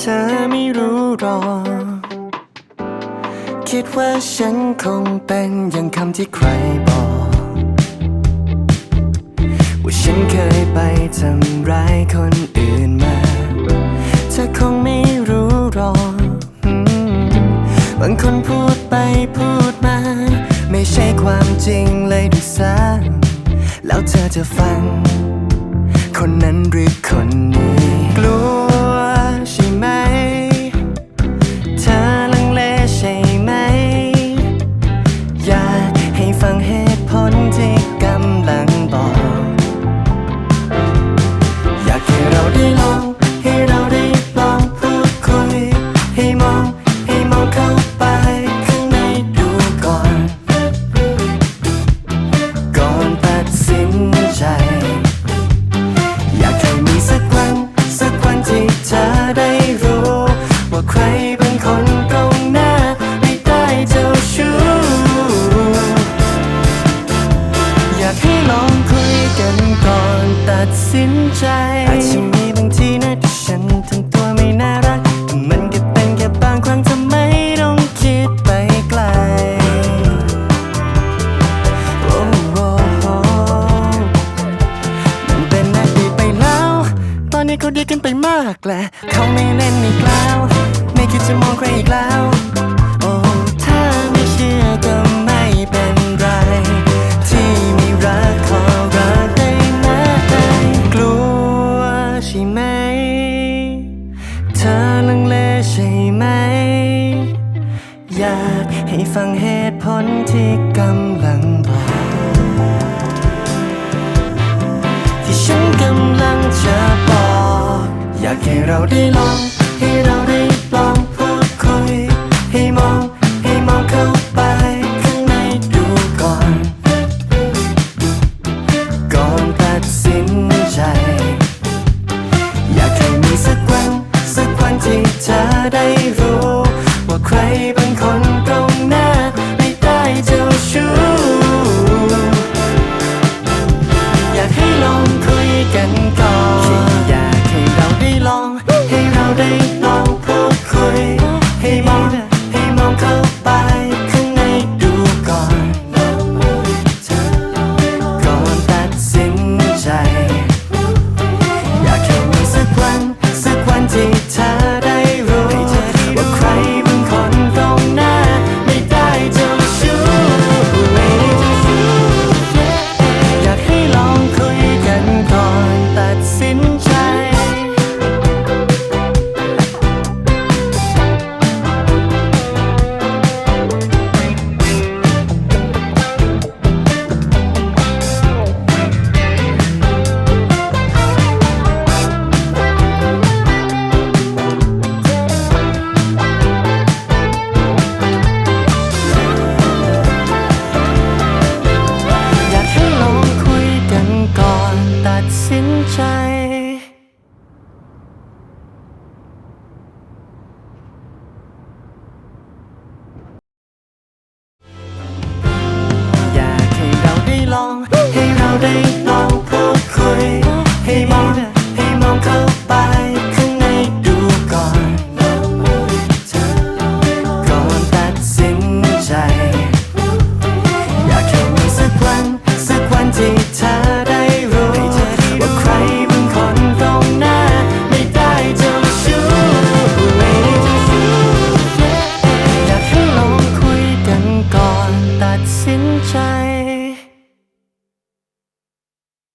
ธอไม่รู้หรอกคิดว่าฉันคงเป็นอย่างคำที่ใครบอก ว่าฉันเคยไปทำร้ายคนอื่นมาเธอคงไม่รู้หรอกบางคนพูดไปพูดมา ไม่ใช่ความจริงเลยด้วยซ้ำแล้วเธอจะฟัง คนนั้นหรือคนนี้ สินใจอาจจะมีบางทีนะที่ฉันทำตัวไม่น่ารักแต่มันก็เป็นแค่บางครั้งทำไมต้องคิดไปไกลโอ้โหมันเป็นอดีตไปแล้ว ตอนนี้เขาดีกันไปมากแหละเขาไม่เล่นอีกแล้ว ไม่คิดจะมองใครอีกแล้ว โอ้ถ้าไม่เชื่อก็ ช่ไหม อยากให้ฟังเหตุผลที่กำลังบอกที่ฉันกำลังจะบอก อยากให้เราได้ลอง shouting